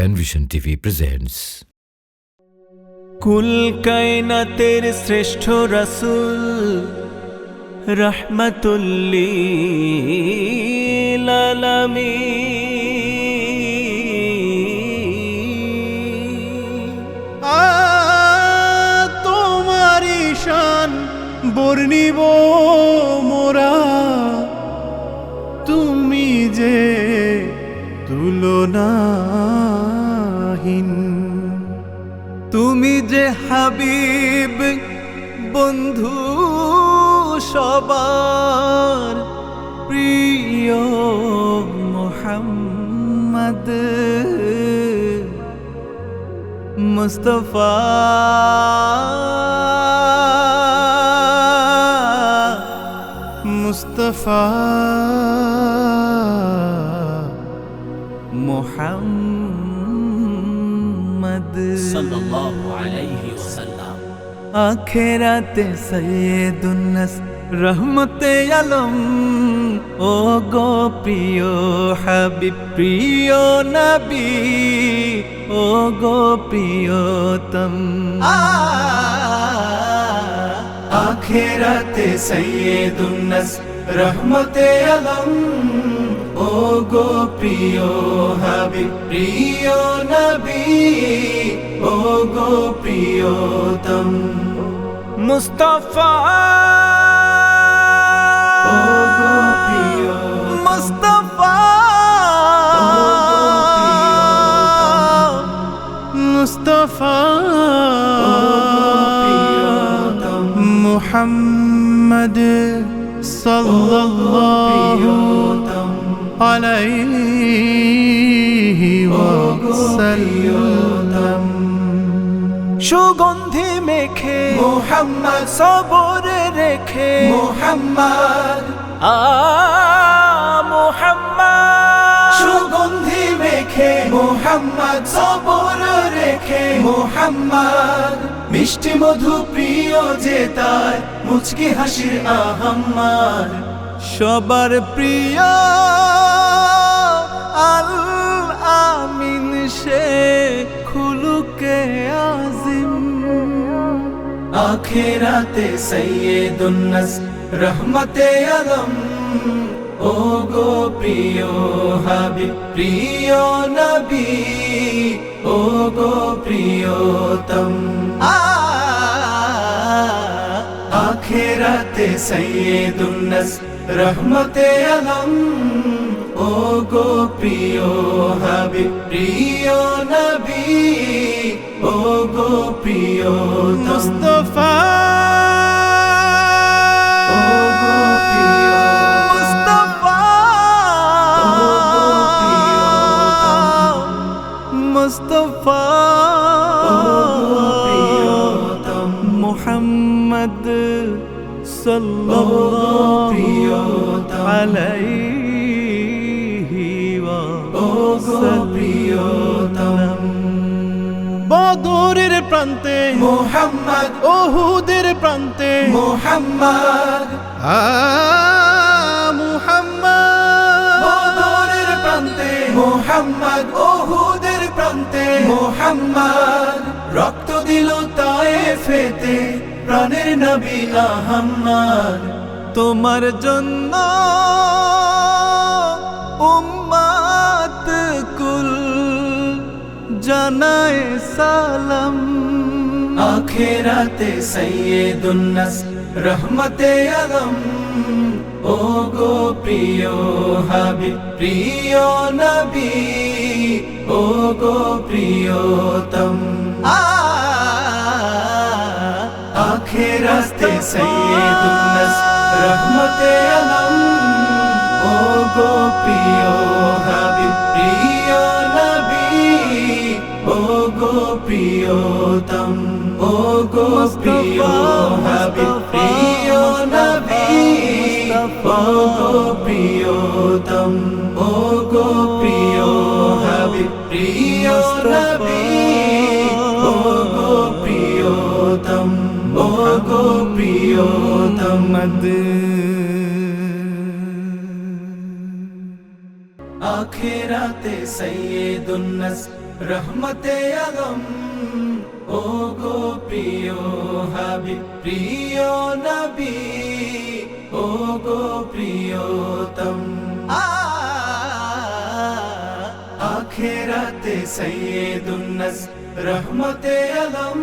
Panvision TV presents কুল কায়নাতের শ্রেষ্ঠ রাসূল রহমতুল্লিল তোমারি শান বর্ণিব মোরা। তুমি যে তুলনাহীন তুমি যে হাবিব বন্ধু সবার প্রিয় মোহাম্মদ। মুস্তফা মুস্তফা মোহাম্মদ। আখেরাতে সৈয়দুন্নস রহমতে আলম। ও গো প্রিয় হাবিব প্রিয় নবী। ও গো প্রিয়তম। আখেরাতে সৈয়দুন্নস রহমতে আলম। ও গো প্রিয় হাবিব প্রিয় নবী ও গো প্রিয়তম। মুস্তফা। ও গো প্রিয় মুস্তফা। মুস্তফা। মুহাম্মদ সাল্লাল্লাহু আলাইহি ওয়াসাল্লাম। সুগন্ধি মেখে মোহাম্মদ সবর রেখে মোহাম্মদ। আ মোহাম্মদ। সুগন্ধি মেখে মোহাম্মদ সবর রেখে মোহাম্মদ। মিষ্টি মধু প্রিয় যে তার মুচকি হাসির আহাম্মার সবার প্রিয় আল আমিন, সে খুলুকে আজিম। আখেরাতে সৈয়দুন্নস রহমতে আলম। ও গো প্রিয় হাবিব, প্রিয় নবী, ও গো প্রিয়তম। আখেরাতে সৈয়দুন্নস রহমতে আলম। ও গো প্রিয় হাবিব প্রিয় নবী ও গো প্রিয় মুস্তফা। ও গো প্রিয় মুস্তফা। ও গো প্রিয়তম মুস্তফা। ও গো প্রিয়তম মুহাম্মদ সাল্লাল্লাহু আলাইহি প্রান্তে। মোহাম্মদ। ওহুদের প্রান্তে। মোহাম্মদ। আ মুহাম্মদ। বদরের প্রান্তে। মোহাম্মদ ওহুদের প্রান্তে। মোহাম্মদ রক্ত দিল তায়েফেতে। প্রাণের নবী আহাম্মদ। তোমার জন্য উম্মাত কুল জানায় সালাম। আখেরাতে সৈয়দুন্নস রহমতে আলম ও গো প্রিয় হাবিব প্রিয় নবী ও গো প্রিয়তম আখেরাতে সৈয়দুন্নস রহমতে আলম প্রিয়তম ও গো প্রিয় হাবিব, প্রিয় নবী ও গো প্রিয়তম ও গো প্রিয়তম আখেরাতে সৈয়দুন্নস রহমতে আলম ও গো প্রিয় হাবি প্রিয় নবী ও গো প্রিয়তম। সৈয়দুন্নস রহমতে আলম।